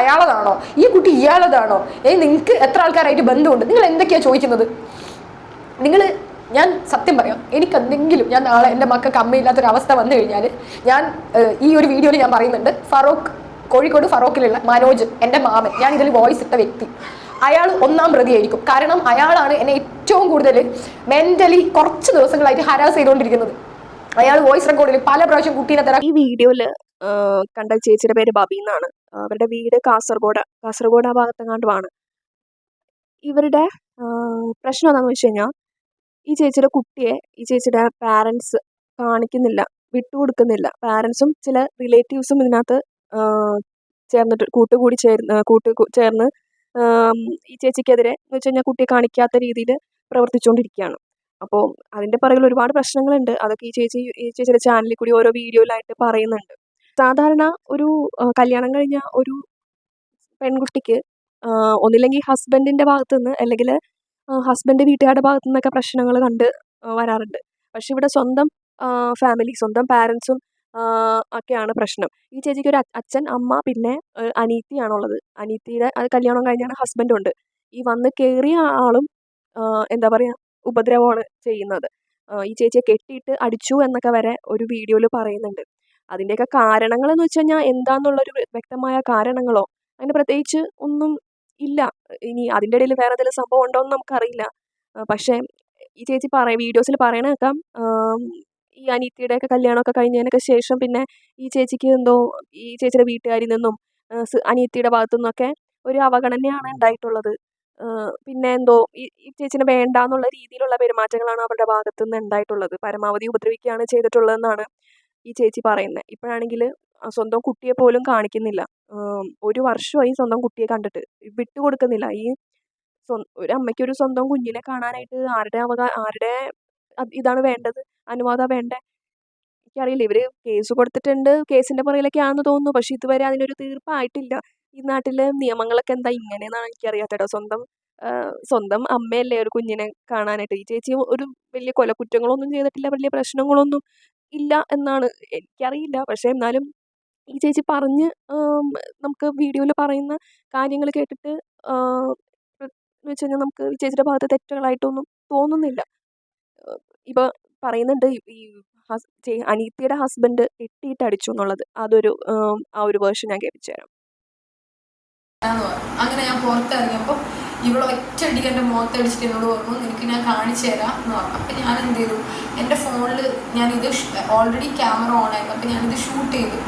അയാളതാണോ? ഈ കുട്ടി ഇയാളതാണോ? ഏ നിങ്ങൾക്ക് എത്ര ആൾക്കാരായിട്ട് ബന്ധമുണ്ട്? നിങ്ങൾ എന്തൊക്കെയാണ് ചോദിക്കുന്നത്? നിങ്ങൾ ഞാൻ സത്യം പറയാം എനിക്ക് എന്തെങ്കിലും ഞാൻ നാളെ എന്റെ മക്കൾക്ക് അമ്മയില്ലാത്തൊരു അവസ്ഥ വന്നു കഴിഞ്ഞാൽ ഞാൻ ഈ ഒരു വീഡിയോയിൽ ഞാൻ പറയുന്നുണ്ട് ഫറോക്ക് കോഴിക്കോട് ഫറോക്കിലുള്ള മനോജ് എന്റെ മാമൻ ഞാൻ ഇതിൽ വോയിസ് ഇട്ട വ്യക്തി. അയാൾ ഒന്നാം പ്രതിയായിരിക്കും. കാരണം അയാളാണ് എന്നെ ഏറ്റവും കൂടുതൽ മെന്റലി കുറച്ച് ദിവസങ്ങളായിട്ട് ഹരാസ് ചെയ്തുകൊണ്ടിരിക്കുന്നത്. അയാൾ വോയിസ് റെക്കോർഡിൽ പല പ്രാവശ്യം കുട്ടീനെ തരാം ഈ വീഡിയോയിൽ കണ്ട ചേച്ചിയുടെ പേര് ബബി എന്നാണ്. അവരുടെ വീട് കാസർഗോഡ് കാസർഗോഡ് ആ ഭാഗത്തെങ്ങാണ്ടുമാണ് ഇവരുടെ പ്രശ്നം എന്താണെന്ന് വെച്ച് കഴിഞ്ഞാൽ ഈ ചേച്ചിയുടെ കുട്ടിയെ ഈ ചേച്ചിയുടെ പാരൻസ് കാണിക്കുന്നില്ല വിട്ടുകൊടുക്കുന്നില്ല. പാരൻസും ചില റിലേറ്റീവ്സും ഇതിനകത്ത് ചേർന്നിട്ട് കൂട്ടുകൂടി ചേർന്ന് കൂട്ട് ചേർന്ന് ഈ ചേച്ചിക്കെതിരെ എന്ന് വെച്ച് കഴിഞ്ഞാൽ കുട്ടിയെ കാണിക്കാത്ത രീതിയിൽ പ്രവർത്തിച്ചുകൊണ്ടിരിക്കുകയാണ് അപ്പോൾ അതിന്റെ പുറകിൽ ഒരുപാട് പ്രശ്നങ്ങളുണ്ട്. അതൊക്കെ ഈ ചേച്ചി ഈ ചേച്ചിയുടെ ചാനലിൽ കൂടി ഓരോ വീഡിയോയിലായിട്ട് പറയുന്നുണ്ട്. സാധാരണ ഒരു കല്യാണം കഴിഞ്ഞ ഒരു പെൺകുട്ടിക്ക് ഒന്നില്ലെങ്കിൽ ഹസ്ബൻഡിന്റെ ഭാഗത്തു നിന്ന് അല്ലെങ്കിൽ ഹസ്ബൻഡ് വീട്ടുകാരുടെ ഭാഗത്തു നിന്നൊക്കെ പ്രശ്നങ്ങൾ കണ്ട് വരാറുണ്ട്. പക്ഷെ ഇവിടെ സ്വന്തം ഫാമിലി സ്വന്തം പാരൻസും ഒക്കെയാണ് പ്രശ്നം. ഈ ചേച്ചിക്ക് ഒരു അച്ഛൻ അമ്മ പിന്നെ അനീത്തിയാണുള്ളത് അനീത്തിയുടെ കല്യാണം കഴിഞ്ഞാണ് ഹസ്ബൻഡ് ഉണ്ട് ഈ വന്ന് കയറിയ ആളും എന്താ പറയുക ഉപദ്രവമാണ് ചെയ്യുന്നത്. ഈ ചേച്ചിയെ കെട്ടിയിട്ട് അടിച്ചു എന്നൊക്കെ വരെ ഒരു വീഡിയോയിൽ പറയുന്നുണ്ട്. അതിന്റെയൊക്കെ കാരണങ്ങൾ എന്ന് വെച്ച് കഴിഞ്ഞാൽ എന്താന്നുള്ളൊരു വ്യക്തമായ കാരണങ്ങളോ? അതിന് പ്രത്യേകിച്ച് ഒന്നും ഇല്ല. ഇനി അതിന്റെ ഇടയിൽ വേറെ എന്തെങ്കിലും സംഭവം ഉണ്ടോ എന്ന് നമുക്കറിയില്ല. പക്ഷേ ഈ ചേച്ചി പറയ വീഡിയോസിൽ പറയണ കേൾക്കാം ഈ അനീത്തിയുടെയൊക്കെ കല്യാണമൊക്കെ കഴിഞ്ഞതിനൊക്കെ ശേഷം പിന്നെ ഈ ചേച്ചിക്ക് എന്തോ ഈ ചേച്ചിയുടെ വീട്ടുകാരിൽ നിന്നും അനിയത്തിയുടെ ഭാഗത്തു നിന്നൊക്കെ ഒരു അവഗണനയാണ് ഉണ്ടായിട്ടുള്ളത്. പിന്നെ എന്തോ ഈ ചേച്ചിനെ വേണ്ട എന്നുള്ള രീതിയിലുള്ള പെരുമാറ്റങ്ങളാണ് അവരുടെ ഭാഗത്തു നിന്ന് ഉണ്ടായിട്ടുള്ളത്. പരമാവധി ഉപദ്രവിക്കുകയാണ് ചെയ്തിട്ടുള്ളതെന്നാണ് ഈ ചേച്ചി പറയുന്നത് ഇപ്പോഴാണെങ്കിൽ സ്വന്തം കുട്ടിയെ പോലും കാണിക്കുന്നില്ല. ഒരു വർഷമായി സ്വന്തം കുട്ടിയെ കണ്ടിട്ട്. വിട്ടുകൊടുക്കുന്നില്ല ഈ ഒരു അമ്മയ്ക്ക് ഒരു സ്വന്തം കുഞ്ഞിനെ കാണാനായിട്ട് ആരുടെ അവകാ ആരുടെ ഇതാണ് വേണ്ടത്? അനുവാദം വേണ്ടേ? എനിക്കറിയില്ല. ഇവർ കേസ് കൊടുത്തിട്ടുണ്ട്. കേസിന്റെ പുറകിലൊക്കെ ആണെന്ന് തോന്നുന്നു. പക്ഷേ ഇതുവരെ അതിനൊരു തീർപ്പായിട്ടില്ല. ഈ നാട്ടിലെ നിയമങ്ങളൊക്കെ എന്താ ഇങ്ങനെയെന്നാണ് എനിക്കറിയാത്ത സ്വന്തം സ്വന്തം അമ്മയല്ലേ ഒരു കുഞ്ഞിനെ കാണാനായിട്ട്. ഈ ചേച്ചി ഒരു വലിയ കൊലക്കുറ്റങ്ങളൊന്നും ചെയ്തിട്ടില്ല. വലിയ പ്രശ്നങ്ങളൊന്നും ഇല്ല എന്നാണ് എനിക്കറിയില്ല. പക്ഷേ എന്നാലും ഈ ചേച്ചി പറഞ്ഞ് നമുക്ക് വീഡിയോയിൽ പറയുന്ന കാര്യങ്ങൾ കേട്ടിട്ട് എന്ന് വെച്ച് കഴിഞ്ഞാൽ നമുക്ക് ഈ ചേച്ചിയുടെ ഭാഗത്ത് തെറ്റുകളായിട്ടൊന്നും തോന്നുന്നില്ല. ഇപ്പോൾ പറയുന്നുണ്ട് ഈ- അനീത്തിയുടെ ഹസ്ബൻഡ് കെട്ടിയിട്ട് അടിച്ചു എന്നുള്ളത്. അതൊരു ആ ഒരു വേർഷൻ ഞാൻ കേൾപ്പിച്ചു തരാം. അങ്ങനെ ഞാൻ പുറത്തിറങ്ങിയപ്പോൾ ഇവളെ ഒറ്റയടിക്ക് എന്റെ മുഖത്തടിച്ചിട്ട് എന്നോട് പറഞ്ഞു നിനക്ക് ഞാൻ കാണിച്ചു തരാം എന്ന് പറഞ്ഞു. അപ്പം ഞാൻ എന്ത് ചെയ്തു? എന്റെ ഫോണിൽ ഞാനിത് ഓൾറെഡി ക്യാമറ ഓൺ ആയിരുന്നു. അപ്പം ഞാനിത് ഷൂട്ട് ചെയ്തു.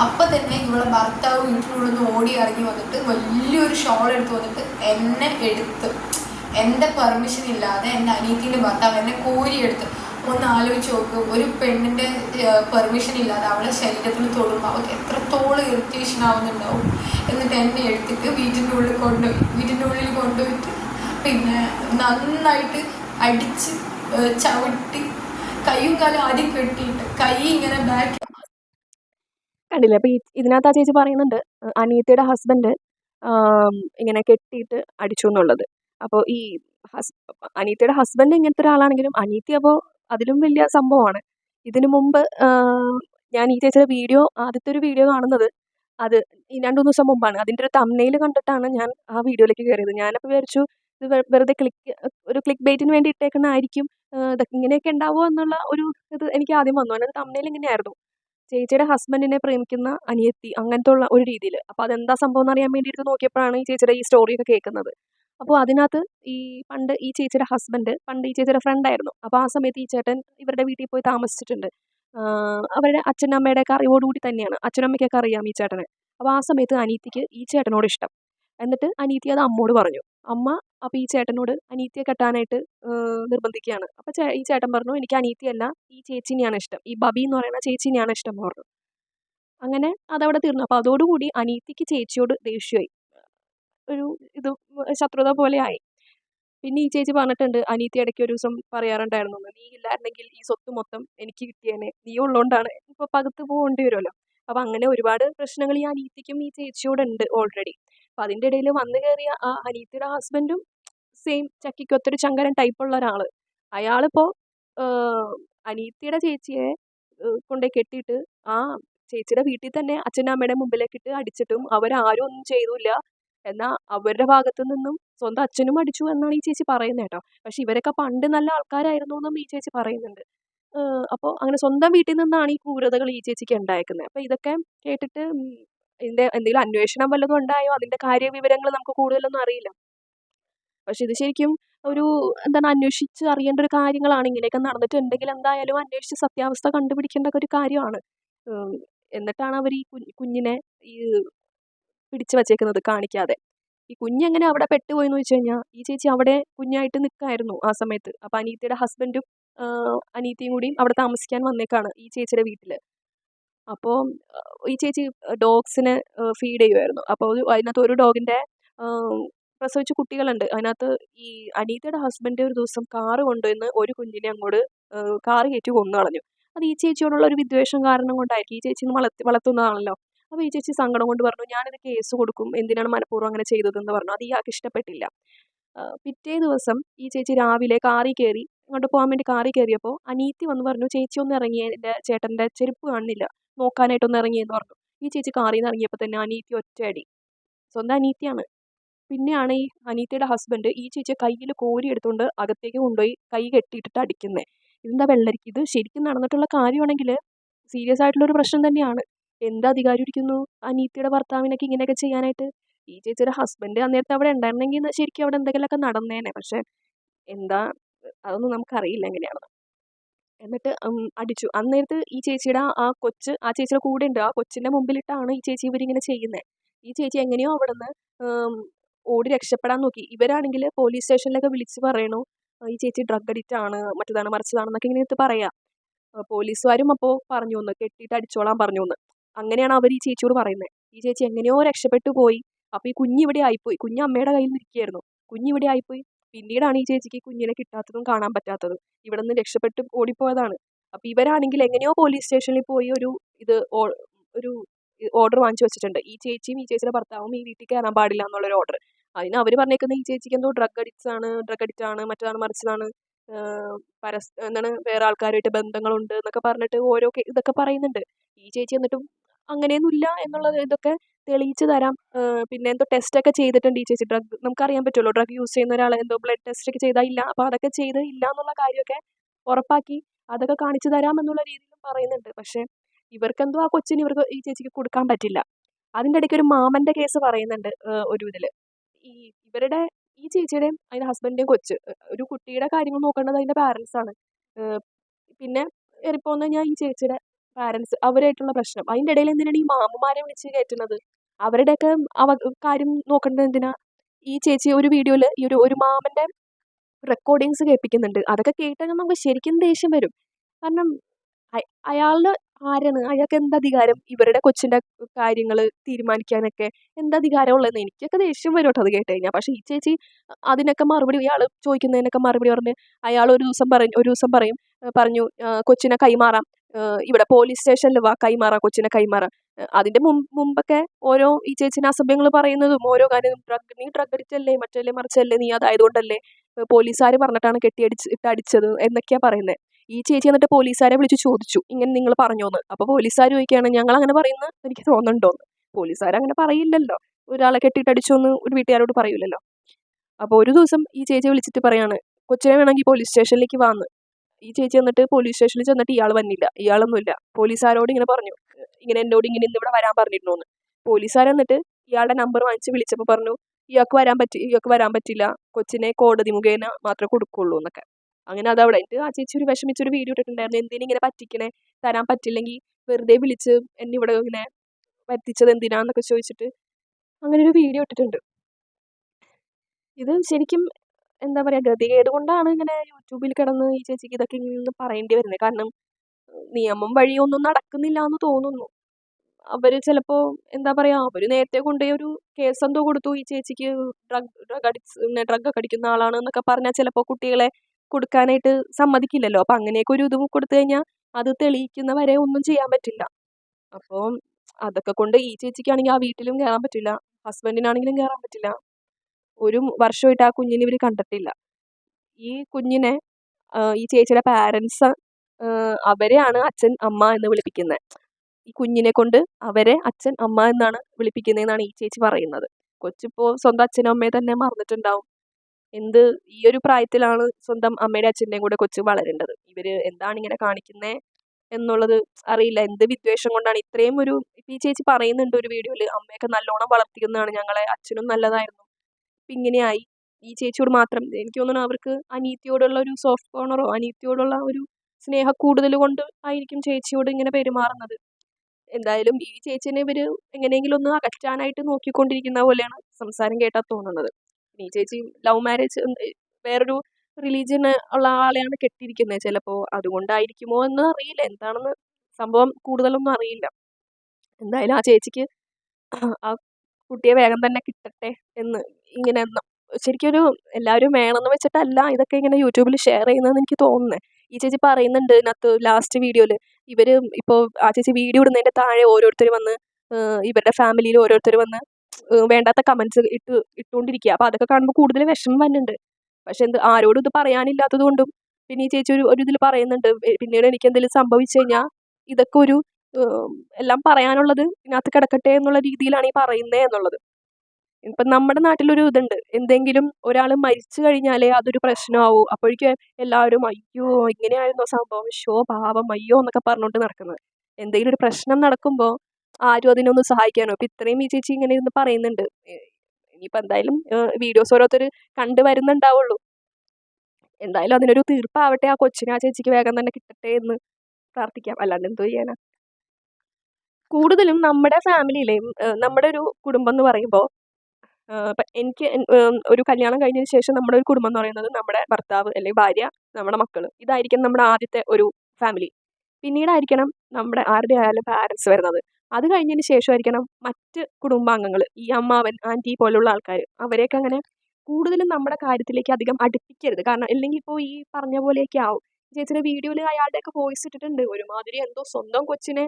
അപ്പം തന്നെ ഇവളെ ഭർത്താവ് വീട്ടിനുള്ളിൽ നിന്ന് ഓടി ഇറങ്ങി വന്നിട്ട് വലിയൊരു ഷോൾ എടുത്ത് വന്നിട്ട് എന്നെ എടുത്ത്. എന്റെ പെർമിഷൻ ഇല്ലാതെ എന്റെ അനിയത്തിന്റെ ഭർത്താവ് എന്നെ കോരിയെടുത്ത് ഒന്ന് ആലോചിച്ച് നോക്ക്. ഒരു പെണ്ണിന്റെ പെർമിഷൻ ഇല്ലാതെ അവളെ ശരീരത്തിൽ തൊടുമ്പോൾ അവൾക്ക് എത്രത്തോളം ഇറിറ്റേഷൻ ആവുന്നുണ്ടാവും എന്നിട്ട് എന്നെ എടുത്തിട്ട് വീട്ടിന്റെ ഉള്ളിൽ കൊണ്ടുപോയി. വീട്ടിന്റെ ഉള്ളിൽ കൊണ്ടുപോയിട്ട് പിന്നെ നന്നായിട്ട് അടിച്ച് ചവിട്ടി കൈയും കാലും ആദ്യം കെട്ടിയിട്ട് കൈ ഇങ്ങനെ ബാക്ക് കണ്ടില്ലേ? അപ്പോൾ ഈ ഇതിനകത്ത് ആ ചേച്ചി പറയുന്നുണ്ട് അനിയത്തിയുടെ ഹസ്ബൻഡ് ഇങ്ങനെ കെട്ടിയിട്ട് അടിച്ചു എന്നുള്ളത്. അപ്പോൾ ഈ ഹസ് അനിയത്തിയുടെ ഹസ്ബൻഡ് ഇങ്ങനത്തെ ഒരാളാണെങ്കിലും അനിയത്തി അപ്പോൾ അതിലും വലിയ സംഭവമാണ്. ഇതിനു മുമ്പ് ഞാൻ ഈ ചേച്ചിയുടെ വീഡിയോ ആദ്യത്തെ ഒരു വീഡിയോ കാണുന്നത് അത് രണ്ടു ദിവസം മുമ്പാണ്. അതിന്റെ ഒരു തമ്മനയിൽ കണ്ടിട്ടാണ് ഞാൻ ആ വീഡിയോയിലേക്ക് കയറിയത്. ഞാനപ്പോൾ വിചാരിച്ചു ഇത് വെറുതെ ക്ലിക്ക് ഒരു ക്ലിക്ക് ബൈറ്റിന് വേണ്ടി ഇട്ടേക്കുന്നതായിരിക്കും ഇതൊക്കെ ഇങ്ങനെയൊക്കെ ഉണ്ടാവുമോ എന്നുള്ള ഒരു ഇത് എനിക്ക് ആദ്യം വന്നു. അതിനകത്ത് തമ്മനയിൽ ഇങ്ങനെയായിരുന്നു. ചേച്ചിയുടെ ഹസ്ബൻഡിനെ പ്രേമിക്കുന്ന അനിയത്തി അങ്ങനത്തെ ഉള്ള ഒരു രീതിയിൽ അപ്പോൾ അതെന്താ സംഭവം എന്ന് അറിയാൻ വേണ്ടിയിട്ട് നോക്കിയപ്പോഴാണ് ഈ ചേച്ചിയുടെ ഈ സ്റ്റോറിയൊക്കെ കേൾക്കുന്നത്. അപ്പോൾ അതിനകത്ത് ഈ പണ്ട് ഈ ചേച്ചിയുടെ ഹസ്ബൻഡ് പണ്ട് ഈ ചേച്ചിയുടെ ഫ്രണ്ട് ആയിരുന്നു. അപ്പോൾ ആ സമയത്ത് ഈ ചേട്ടൻ ഇവരുടെ വീട്ടിൽ പോയി താമസിച്ചിട്ടുണ്ട്. അവരുടെ അച്ഛനമ്മയുടെ ഒക്കെ അറിവോടുകൂടി തന്നെയാണ്. അച്ഛനമ്മയ്ക്കൊക്കെ അറിയാം ഈ ചേട്ടനെ. അപ്പോൾ ആ സമയത്ത് അനീത്തിക്ക് ഈ ചേട്ടനോട് ഇഷ്ടം. എന്നിട്ട് അനീത്തി അത് അമ്മോട് പറഞ്ഞു. അമ്മ അപ്പോൾ ഈ ചേട്ടനോട് അനീത്തിയെ കെട്ടാനായിട്ട് നിർബന്ധിക്കുകയാണ്. അപ്പോൾ ഈ ചേട്ടൻ പറഞ്ഞു എനിക്ക് അനീത്തിയല്ല ഈ ചേച്ചിനെയാണ് ഇഷ്ടം. ഈ ബബി എന്ന് പറയുന്ന ചേച്ചിനെയാണ് ഇഷ്ടം എന്ന് പറഞ്ഞു. അങ്ങനെ അതവിടെ തീർന്നു. അപ്പോൾ അതോടുകൂടി അനീത്തിക്ക് ചേച്ചിയോട് ദേഷ്യമായി. ഒരു ഇത് ശത്രുത പോലെ ആയി. പിന്നെ ഈ ചേച്ചി പറഞ്ഞിട്ടുണ്ട് അനീത്തി ഇടയ്ക്ക് ഒരു ദിവസം പറയാറുണ്ടായിരുന്നു നീ ഇല്ലായിരുന്നെങ്കിൽ ഈ സ്വത്ത് മൊത്തം എനിക്ക് കിട്ടിയേനെ നീ ഉള്ളതുകൊണ്ടാണ് ഇപ്പോൾ പകുത്ത് പോകേണ്ടി വരുമല്ലോ. അപ്പം അങ്ങനെ ഒരുപാട് പ്രശ്നങ്ങൾ ഈ അനീത്തിക്കും ഈ ചേച്ചിയോടുണ്ട് ഓൾറെഡി അപ്പം അതിന്റെ ഇടയിൽ വന്നു കയറിയ ആ അനീത്തിയുടെ ഹസ്ബൻഡും സെയിം ചക്കിക്കൊത്തൊരു ചങ്കരൻ ടൈപ്പുള്ള ഒരാൾ അയാളിപ്പോൾ അനീത്തിയുടെ ചേച്ചിയെ കൊണ്ടേ കെട്ടിയിട്ട് ആ ചേച്ചിയുടെ വീട്ടിൽ തന്നെ അച്ഛനമ്മയുടെ മുമ്പിലേക്കിട്ട് അടിച്ചിട്ടും അവരാരും ഒന്നും ചെയ്തില്ല. എന്നാൽ അവരുടെ ഭാഗത്തു നിന്നും സ്വന്തം അച്ഛനും അടിച്ചു എന്നാണ് ഈ ചേച്ചി പറയുന്നത് കേട്ടോ. പക്ഷെ ഇവരൊക്കെ പണ്ട് നല്ല ആൾക്കാരായിരുന്നു എന്നും ഈ ചേച്ചി പറയുന്നുണ്ട്. അപ്പോൾ അങ്ങനെ സ്വന്തം വീട്ടിൽ നിന്നാണ് ഈ ക്രൂരതകൾ ഈ ചേച്ചിക്ക് ഉണ്ടായേക്കുന്നത്. അപ്പോൾ ഇതൊക്കെ കേട്ടിട്ട് ഇതിന്റെ എന്തെങ്കിലും അന്വേഷണം വല്ലതും ഉണ്ടായോ? അതിന്റെ കാര്യവിവരങ്ങൾ നമുക്ക് കൂടുതലൊന്നും അറിയില്ല. പക്ഷെ ഇത് ശരിക്കും ഒരു എന്താണ് അന്വേഷിച്ച് അറിയേണ്ട ഒരു കാര്യങ്ങളാണ്. ഇങ്ങനെയൊക്കെ നടന്നിട്ടുണ്ടെങ്കിൽ എന്തായാലും അന്വേഷിച്ച് സത്യാവസ്ഥ കണ്ടുപിടിക്കേണ്ട ഒരു കാര്യമാണ്. എന്നിട്ടാണ് അവർ ഈ കുഞ്ഞിനെ ഈ പിടിച്ചു വച്ചേക്കുന്നത് കാണിക്കാതെ. ഈ കുഞ്ഞെങ്ങനെ അവിടെ പെട്ടുപോയി എന്ന് വെച്ച് കഴിഞ്ഞാൽ ഈ ചേച്ചി അവിടെ കുഞ്ഞായിട്ട് നിൽക്കായിരുന്നു ആ സമയത്ത്. അപ്പോൾ അനീത്തിയുടെ ഹസ്ബൻഡും അനീത്തിയും കൂടിയും അവിടെ താമസിക്കാൻ വന്നേക്കാണ് ഈ ചേച്ചിയുടെ വീട്ടിൽ അപ്പോൾ ഈ ചേച്ചി ഡോഗ്സിനെ ഫീഡ് ചെയ്യുമായിരുന്നു അപ്പോൾ അതിനകത്ത് ഒരു ഡോഗിന്റെ പ്രസവിച്ച കുട്ടികളുണ്ട്. അതിനകത്ത് ഈ അനീതയുടെ ഹസ്ബൻഡ് ഒരു ദിവസം കാറ് കൊണ്ടുവന്ന് ഒരു കുഞ്ഞിനെ അങ്ങോട്ട് കാറ് കയറ്റി കൊന്നു കളഞ്ഞു അത് ഈ ചേച്ചിയോടുള്ള ഒരു വിദ്വേഷം കാരണം കൊണ്ടായിരിക്കും ഈ ചേച്ചി വളർത്തി വളർത്തുന്നതാണല്ലോ. അപ്പോൾ ഈ ചേച്ചി സങ്കടം കൊണ്ട് പറഞ്ഞു ഞാനിത് കേസ് കൊടുക്കും എന്തിനാണ് മനഃപൂർവം അങ്ങനെ ചെയ്തതെന്ന് പറഞ്ഞു. അത് ഇയാൾക്ക് ഇഷ്ടപ്പെട്ടില്ല. പിറ്റേ ദിവസം ഈ ചേച്ചി രാവിലെ കാറി കയറി അങ്ങോട്ട് പോകാൻ വേണ്ടി കാറി കയറിയപ്പോൾ അനീത്തി വന്ന് പറഞ്ഞു ചേച്ചി ഒന്ന് ഇറങ്ങിയ എന്റെ ചേട്ടന്റെ ചെരുപ്പ് കാണുന്നില്ല നോക്കാനായിട്ടൊന്ന് ഇറങ്ങിയെന്ന് പറഞ്ഞു. ഈ ചേച്ചി കാറിൽ നിന്ന് ഇറങ്ങിയപ്പോൾ തന്നെ അനീത്തി ഒറ്റയടി. സ്വന്തം അനീത്തിയാണ് പിന്നെയാണ് ഈ അനീത്തിയുടെ ഹസ്ബൻഡ് ഈ ചേച്ചിയെ കയ്യിൽ കോരി എടുത്തുകൊണ്ട് അകത്തേക്ക് കൊണ്ടുപോയി കൈ കെട്ടിയിട്ടിട്ട് അടിക്കുന്നത് ഇതെന്താ വെള്ളരിക്ക്? ഇത് ശരിക്കും നടന്നിട്ടുള്ള കാര്യമാണെങ്കിൽ സീരിയസ് ആയിട്ടുള്ള ഒരു പ്രശ്നം തന്നെയാണ്. എന്ത് അധികാരം ഇരിക്കുന്നു? അനീത്തിയുടെ ഭർത്താവിനൊക്കെ ഇങ്ങനെയൊക്കെ ചെയ്യാനായിട്ട്. ഈ ചേച്ചിയുടെ ഹസ്ബൻഡ് അന്നേരത്തെ അവിടെ ഉണ്ടായിരുന്നെങ്കിൽ ശരിക്കും അവിടെ എന്തെങ്കിലുമൊക്കെ നടന്നേനെ. പക്ഷെ എന്താ അതൊന്നും നമുക്കറിയില്ല എങ്ങനെയാണെന്ന് എന്നിട്ട് അടിച്ചു. അന്നേരത്ത് ഈ ചേച്ചിയുടെ ആ- കൊച്ച് ആ ചേച്ചിയുടെ കൂടെ ഉണ്ട്. ആ കൊച്ചിന്റെ മുമ്പിലിട്ടാണ് ഈ ചേച്ചി ഇവരിങ്ങനെ ചെയ്യുന്നത് ഈ ചേച്ചി എങ്ങനെയോ അവിടെ നിന്ന് ഓടി രക്ഷപ്പെടാൻ നോക്കി. ഇവരാണെങ്കിൽ പോലീസ് സ്റ്റേഷനിലൊക്കെ വിളിച്ച് പറയണു ഈ ചേച്ചി ഡ്രഗ് അഡിക്റ്റ് ആണ് മറ്റേതാണ് മറിച്ചതാണെന്നൊക്കെ ഇങ്ങനെ പറയാം. പോലീസുകാരും അപ്പോൾ പറഞ്ഞു എന്ന് കെട്ടിയിട്ട് അടിച്ചോളാൻ പറഞ്ഞു എന്ന് അങ്ങനെയാണ് അവർ ഈ ചേച്ചിയോട് പറയുന്നത് ഈ ചേച്ചി എങ്ങനെയോ രക്ഷപ്പെട്ടു പോയി. അപ്പോൾ ഈ കുഞ്ഞ് ഇവിടെ ആയിപ്പോയി. കുഞ്ഞ് അമ്മയുടെ കയ്യിൽ നിൽക്കുകയായിരുന്നു കുഞ്ഞ് ഇവിടെ ആയിപ്പോയി. പിന്നീടാണ് ഈ ചേച്ചിക്ക് കുഞ്ഞിനെ കിട്ടാത്തതും കാണാൻ പറ്റാത്തതും. ഇവിടെ നിന്ന് രക്ഷപ്പെട്ട് ഓടിപ്പോയതാണ്. അപ്പോൾ ഇവരാണെങ്കിൽ എങ്ങനെയോ പോലീസ് സ്റ്റേഷനിൽ പോയി ഒരു ഇത് ഒരു ഓർഡർ വാങ്ങിച്ചു വെച്ചിട്ടുണ്ട്. ഈ ചേച്ചിയും ഈ ചേച്ചിയുടെ ഭർത്താവും ഈ വീട്ടിൽ കയറാൻ പാടില്ല എന്നുള്ള ഒരു ഓർഡർ. അതിന് അവർ പറഞ്ഞേക്കുന്നത് ഈ ചേച്ചിക്ക് എന്തോ ഡ്രഗ് അഡിക്ട്സ് ആണ്. ഡ്രഗ് അഡിക്റ്റ് ആണ്. മറ്റേതാണ് മറിച്ചതാണ്. പരസ് എന്താണ് വേറെ ആൾക്കാരുമായിട്ട് ബന്ധങ്ങളുണ്ട് എന്നൊക്കെ പറഞ്ഞിട്ട് ഓരോ ഇതൊക്കെ പറയുന്നുണ്ട്. ഈ ചേച്ചി എന്നിട്ടും അങ്ങനെയൊന്നുമില്ല എന്നുള്ളത് ഇതൊക്കെ തെളിയിച്ച് തരാം. പിന്നെ എന്തോ ടെസ്റ്റൊക്കെ ചെയ്തിട്ടുണ്ട് ഈ ചേച്ചി. ഡ്രഗ് നമുക്കറിയാൻ പറ്റുമല്ലോ ഡ്രഗ് യൂസ് ചെയ്യുന്ന ഒരാൾ എന്തോ ബ്ലഡ് ടെസ്റ്റ് ഒക്കെ ചെയ്താൽ ഇല്ല. അപ്പോൾ അതൊക്കെ ചെയ്ത് ഇല്ല എന്നുള്ള കാര്യമൊക്കെ ഉറപ്പാക്കി അതൊക്കെ കാണിച്ചു തരാം എന്നുള്ള രീതിയിലും പറയുന്നുണ്ട്. പക്ഷേ ഇവർക്കെന്തോ ആ കൊച്ചിന് ഇവർക്ക് ഈ ചേച്ചിക്ക് കൊടുക്കാൻ പറ്റില്ല. അതിന്റെ ഇടയ്ക്ക് ഒരു മാമന്റെ കേസ് പറയുന്നുണ്ട് ഒരു ഇതിൽ ഈ ഇവരുടെ ഈ ചേച്ചിയുടെയും അതിന്റെ ഹസ്ബൻഡിന്റെയും കൊച്ച് ഒരു കുട്ടിയുടെ കാര്യങ്ങൾ നോക്കേണ്ടത് അതിന്റെ ആണ്. പിന്നെ ഏറിപ്പോന്ന് ഞാൻ ഈ ചേച്ചിയുടെ പാരൻസ് അവരായിട്ടുള്ള പ്രശ്നം. അതിന്റെ ഇടയിൽ എന്തിനാണ് ഈ മാമ്മമാരെ വിളിച്ച് കയറ്റുന്നത്? അവരുടെയൊക്കെ അവ കാര്യം നോക്കേണ്ടത് എന്തിനാ? ഈ ചേച്ചി ഒരു വീഡിയോയിൽ ഈ ഒരു ഒരു മാമന്റെ റെക്കോർഡിങ്സ് കേൾപ്പിക്കുന്നുണ്ട്. അതൊക്കെ കേട്ടാൽ നമുക്ക് ശരിക്കും ദേഷ്യം വരും. കാരണം അയ- അയാളുടെ ആരാണ്? അയാൾക്ക് എന്താ അധികാരം? ഇവരുടെ കൊച്ചിന്റെ കാര്യങ്ങൾ തീരുമാനിക്കാനൊക്കെ എന്താ അധികാരം ഉള്ളതെന്ന് എനിക്കൊക്കെ ദേഷ്യം വരും കേട്ടോ അത് കേട്ട് കഴിഞ്ഞാൽ. പക്ഷേ ഈ ചേച്ചി അതിനൊക്കെ മറുപടി ഇയാൾ ചോദിക്കുന്നതിനൊക്കെ മറുപടി പറഞ്ഞ് അയാൾ ഒരു ദിവസം പറയും ഒരു ദിവസം പറയും പറഞ്ഞു കൊച്ചിനെ കൈമാറാം. ഇവിടെ പോലീസ് സ്റ്റേഷനിൽ വാ കൈമാറ കൊച്ചിനെ കൈമാറാ. അതിന്റെ മുമ്പൊക്കെ ഓരോ ഈ ചേച്ചിനെ അസഭ്യങ്ങൾ പറയുന്നതും ഓരോ കാര്യം ഡ്രഗ് നീ ഡ്രഗ് അടിച്ചല്ലേ മറ്റല്ലേ മറിച്ചല്ലേ നീ അതായതുകൊണ്ടല്ലേ പോലീസുകാർ പറഞ്ഞിട്ടാണ് കെട്ടിയടിച്ച് ഇട്ട് അടിച്ചത് എന്നൊക്കെയാണ് പറയുന്നത് ഈ ചേച്ചി എന്നിട്ട് പോലീസുകാരെ വിളിച്ച് ചോദിച്ചു ഇങ്ങനെ നിങ്ങൾ പറഞ്ഞോന്ന്? അപ്പോൾ പോലീസുകാർ ചോദിക്കുകയാണ് ഞങ്ങൾ അങ്ങനെ പറയുന്നത് എനിക്ക് തോന്നുന്നുണ്ടോന്ന്? പോലീസുകാർ അങ്ങനെ പറയില്ലല്ലോ. ഒരാളെ കെട്ടിയിട്ട് അടിച്ചോന്ന് ഒരു വീട്ടുകാരോട് പറയൂലല്ലോ. അപ്പോൾ ഒരു ദിവസം ഈ ചേച്ചി വിളിച്ചിട്ട് പറയാണ് കൊച്ചിനെ വേണമെങ്കിൽ പോലീസ് സ്റ്റേഷനിലേക്ക് വാന്ന്. ഈ ചേച്ചി എന്നിട്ട് പോലീസ് സ്റ്റേഷനിൽ ചെന്നിട്ട് ഇയാൾ വന്നില്ല. ഇയാളൊന്നുമില്ല. പോലീസുകാരോട് ഇങ്ങനെ പറഞ്ഞു. ഇങ്ങനെ എന്നോട് ഇങ്ങനെ ഇന്ന് ഇവിടെ വരാൻ പറഞ്ഞിരുന്നു എന്ന് പോലീസുകാർ വന്നിട്ട് ഇയാളുടെ നമ്പർ വാങ്ങിച്ച് വിളിച്ചപ്പോൾ പറഞ്ഞു ഇയാൾക്ക് വരാൻ പറ്റി ഇയാൾക്ക് വരാൻ പറ്റില്ല. കൊച്ചിനെ കോടതി മുഖേന മാത്രമേ കൊടുക്കുള്ളൂ എന്നൊക്കെ. അങ്ങനെ അതവിടെ എന്നിട്ട് ആ ചേച്ചി ഒരു വിഷമിച്ചൊരു വീഡിയോ ഇട്ടിട്ടുണ്ടായിരുന്നു. എന്തിനും ഇങ്ങനെ പറ്റിക്കണേ? തരാൻ പറ്റില്ലെങ്കിൽ വെറുതെ വിളിച്ച് എന്നെ ഇവിടെ ഇങ്ങനെ വരുത്തിച്ചത് എന്തിനാന്നൊക്കെ ചോദിച്ചിട്ട് അങ്ങനെ ഒരു വീഡിയോ ഇട്ടിട്ടുണ്ട്. ഇത് ശരിക്കും എന്താ പറയുക ഗതികേട് കൊണ്ടാണ് ഇങ്ങനെ യൂട്യൂബിൽ കിടന്ന് ഈ ചേച്ചിക്ക് ഇതൊക്കെ ഇങ്ങനെ പറയേണ്ടി വരുന്നത് കാരണം നിയമം വഴി ഒന്നും നടക്കുന്നില്ല എന്ന് തോന്നുന്നു. അവർ ചിലപ്പോ എന്താ പറയുക അവർ നേരത്തെ കൊണ്ടുപോയി ഒരു കേസ് എന്തോ കൊടുത്തു. ഈ ചേച്ചിക്ക് ഡ്രഗ് ഡ്രഗ് അഡിക്സ് ഡ്രഗ് ഒക്കെ അടിക്കുന്ന ആളാണ് എന്നൊക്കെ പറഞ്ഞാൽ ചിലപ്പോൾ കുട്ടികളെ കൊടുക്കാനായിട്ട് സമ്മതിക്കില്ലല്ലോ. അപ്പം അങ്ങനെയൊക്കെ ഒരു ഇത് കൊടുത്തു കഴിഞ്ഞാൽ അത് തെളിയിക്കുന്നവരെ ഒന്നും ചെയ്യാൻ പറ്റില്ല. അപ്പോൾ അതൊക്കെ കൊണ്ട് ഈ ചേച്ചിക്കാണെങ്കിൽ ആ വീട്ടിലും കയറാൻ പറ്റില്ല. ഹസ്ബൻഡിനാണെങ്കിലും കയറാൻ പറ്റില്ല. ഒരു വർഷമായിട്ട് ആ കുഞ്ഞിനെ ഇവർ കണ്ടിട്ടില്ല. ഈ കുഞ്ഞിനെ ഈ ചേച്ചിയുടെ പാരൻസ് അവരെയാണ് അച്ഛൻ അമ്മ എന്ന് വിളിപ്പിക്കുന്നത് ഈ കുഞ്ഞിനെ കൊണ്ട് അവരെ അച്ഛൻ അമ്മ എന്നാണ് വിളിപ്പിക്കുന്നതെന്നാണ് ഈ ചേച്ചി പറയുന്നത്. കൊച്ചിപ്പോൾ സ്വന്തം അച്ഛനും അമ്മയെ തന്നെ മറന്നിട്ടുണ്ടാവും. എന്ത് ഈ ഒരു പ്രായത്തിലാണ് സ്വന്തം അമ്മയുടെ അച്ഛന്റെയും കൂടെ കൊച്ചു വളരേണ്ടത്. ഇവർ എന്താണ് ഇങ്ങനെ കാണിക്കുന്നത് എന്നുള്ളത് അറിയില്ല. എന്ത് വിദ്വേഷം കൊണ്ടാണ്? ഇത്രയും ഒരു ഈ ചേച്ചി പറയുന്നുണ്ട് ഒരു വീഡിയോയിൽ അമ്മയൊക്കെ നല്ലോണം വളർത്തിക്കുന്നതാണ് ഞങ്ങളെ അച്ഛനും നല്ലതായിരുന്നു. ഇപ്പം ഇങ്ങനെയായി. ഈ ചേച്ചിയോട് മാത്രം. എനിക്ക് തോന്നുന്നു അവർക്ക് അനീത്തിയോടുള്ള ഒരു സോഫ്റ്റ് കോർണറോ അനീത്തിയോടുള്ള ഒരു സ്നേഹ കൂടുതൽ കൊണ്ട് ആയിരിക്കും ചേച്ചിയോട് ഇങ്ങനെ പെരുമാറുന്നത്. എന്തായാലും ഈ ചേച്ചിനെ ഇവർ എങ്ങനെയെങ്കിലും ഒന്ന് അകറ്റാനായിട്ട് നോക്കിക്കൊണ്ടിരിക്കുന്ന പോലെയാണ് സംസാരം കേട്ടാൽ തോന്നുന്നത്. ഈ ചേച്ചി ലവ് മാരേജ് വേറൊരു റിലീജിയൻ ഉള്ള ആളെയാണ് കെട്ടിയിരിക്കുന്നത് ചിലപ്പോൾ അതുകൊണ്ടായിരിക്കുമോ എന്ന് അറിയില്ല. എന്താണെന്ന് സംഭവം കൂടുതലൊന്നും അറിയില്ല. എന്തായാലും ആ ചേച്ചിക്ക് ആ കുട്ടിയെ വേഗം തന്നെ കിട്ടട്ടെ എന്ന് ഇങ്ങനെ ശരിക്കും എല്ലാവരും വേണമെന്ന് വെച്ചിട്ടല്ല ഇതൊക്കെ ഇങ്ങനെ യൂട്യൂബിൽ ഷെയർ ചെയ്യുന്നതെന്ന് എനിക്ക് തോന്നുന്നത് ഈ ചേച്ചി പറയുന്നുണ്ട് ഇതിനകത്ത് ലാസ്റ്റ് വീഡിയോയിൽ ഇവർ ഇപ്പോൾ ആ ചേച്ചി വീഡിയോ ഇടുന്നതിന്റെ താഴെ ഓരോരുത്തർ വന്ന് ഇവരുടെ ഫാമിലിയിൽ ഓരോരുത്തർ വന്ന് വേണ്ടാത്ത കമൻസ് ഇട്ട് ഇട്ടുകൊണ്ടിരിക്കുക അപ്പോൾ അതൊക്കെ കാണുമ്പോൾ കൂടുതൽ വിഷമം വരുന്നുണ്ട്. പക്ഷെ എന്ത് ആരോടും ഇത് പറയാനില്ലാത്തത് കൊണ്ടും പിന്നെ ഈ ചേച്ചി ഒരു ഒരു ഇതിൽ പറയുന്നുണ്ട്. പിന്നീട് എനിക്ക് എന്തെങ്കിലും സംഭവിച്ചു കഴിഞ്ഞാൽ ഇതൊക്കെ ഒരു എല്ലാം പറയാനുള്ളത് ഇതിനകത്ത് കിടക്കട്ടെ എന്നുള്ള രീതിയിലാണ് ഈ പറയുന്നത് എന്നുള്ളത്. ഇപ്പം നമ്മുടെ നാട്ടിലൊരു ഇതുണ്ട്. എന്തെങ്കിലും ഒരാൾ മരിച്ചു കഴിഞ്ഞാലേ അതൊരു പ്രശ്നമാവൂ. അപ്പോഴേക്കും എല്ലാവരും അയ്യോ ഇങ്ങനെയായിരുന്നോ സംഭവം? ഷോ പാവം അയ്യോ എന്നൊക്കെ പറഞ്ഞുകൊണ്ട് നടക്കുന്നത്. എന്തെങ്കിലും ഒരു പ്രശ്നം നടക്കുമ്പോൾ ആരും അതിനൊന്ന് സഹായിക്കാനോ? ഇപ്പം ഇത്രയും ഈ ചേച്ചി ഇങ്ങനെ ഇരുന്ന് പറയുന്നുണ്ട്. ഇനിയിപ്പോൾ എന്തായാലും വീഡിയോസ് ഓരോരുത്തർ കണ്ടു വരുന്നുണ്ടാവുള്ളൂ. എന്തായാലും അതിനൊരു തീർപ്പാവട്ടെ ആ കൊച്ചിനെ ആ ചേച്ചിക്ക് വേഗം തന്നെ കിട്ടട്ടെ എന്ന് പ്രാർത്ഥിക്കാം. അല്ലാണ്ട് എന്തോ ചെയ്യാനാ? കൂടുതലും നമ്മുടെ ഫാമിലിയിലെ നമ്മുടെ ഒരു കുടുംബം എന്ന് പറയുമ്പോൾ എനിക്ക് ഒരു കല്യാണം കഴിഞ്ഞതിന് ശേഷം നമ്മുടെ ഒരു കുടുംബം എന്ന് പറയുന്നത് നമ്മുടെ ഭർത്താവ് അല്ലെങ്കിൽ ഭാര്യ നമ്മുടെ മക്കൾ ഇതായിരിക്കും നമ്മുടെ ആദ്യത്തെ ഒരു ഫാമിലി. പിന്നീടായിരിക്കണം നമ്മുടെ ആരുടെ ആയാലും പാരൻസ് വരുന്നത്. അത് കഴിഞ്ഞതിന് ശേഷമായിരിക്കണം മറ്റ് കുടുംബാംഗങ്ങൾ ഈ അമ്മാവൻ ആന്റി പോലുള്ള ആൾക്കാർ അവരെയൊക്കെ അങ്ങനെ കൂടുതലും നമ്മുടെ കാര്യത്തിലേക്ക് അധികം അടുപ്പിക്കരുത്. കാരണം അല്ലെങ്കിൽ ഇപ്പോൾ ഈ പറഞ്ഞ പോലെയൊക്കെ ആവും. ചേച്ചിയുടെ വീഡിയോയിൽ അയാളുടെയൊക്കെ വോയിസ് ഇട്ടിട്ടുണ്ട്. ഒരുമാതിരി എന്തോ സ്വന്തം കൊച്ചിനെ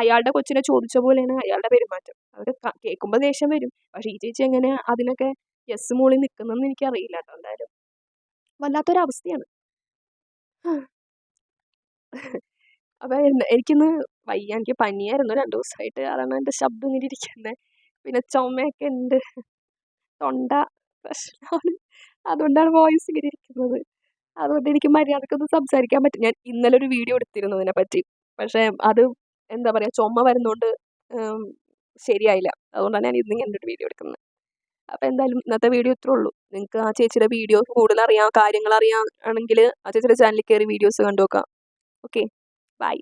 അയാളുടെ കൊച്ചിനെ ചോദിച്ച പോലെയാണ് അയാളുടെ പെരുമാറ്റം. അവർ കേൾക്കുമ്പോൾ ദേഷ്യം വരും. പക്ഷേ ഈ ചേച്ചി എങ്ങനെ അതിനൊക്കെ യെസ് മൂളി നിൽക്കുന്നതെന്ന് എനിക്കറിയില്ല കേട്ടോ എന്തായാലും. വല്ലാത്തൊരവസ്ഥയാണ്. അപ്പോൾ എനിക്കിന്ന് വയ്യ. എനിക്ക് പനിയായിരുന്നു. രണ്ട് ദിവസമായിട്ട് അതാണ് എന്റെ ശബ്ദം ഇങ്ങനെ ഇരിക്കുന്നത് പിന്നെ ചുമയൊക്കെ ഉണ്ട് തൊണ്ട പ്രശ്നമാണ്. അതുകൊണ്ടാണ് വോയിസ് ഇങ്ങനെ ഇരിക്കുന്നത്. അതുകൊണ്ട് എനിക്ക് മര്യാദക്കൊന്നും സംസാരിക്കാൻ പറ്റും ഞാൻ ഇന്നലെ ഒരു വീഡിയോ എടുത്തിരുന്നു അതിനെപ്പറ്റി പക്ഷേ അത് എന്താ പറയുക ചുമ വരുന്നതുകൊണ്ട് ശരിയായില്ല. അതുകൊണ്ടാണ് ഞാൻ ഇന്ന് ഇങ്ങനെ ഒരു വീഡിയോ എടുക്കുന്നത്. അപ്പോൾ എന്തായാലും ഇന്നത്തെ വീഡിയോ ഇത്രേ ഉള്ളൂ. നിങ്ങൾക്ക് ആ ചേച്ചിയുടെ വീഡിയോസ് കൂടുതൽ അറിയാം കാര്യങ്ങൾ അറിയാം ആണെങ്കിൽ ആ ചേച്ചിയുടെ ചാനലിൽ കയറി വീഡിയോസ് കണ്ടു നോക്കാം. Okay bye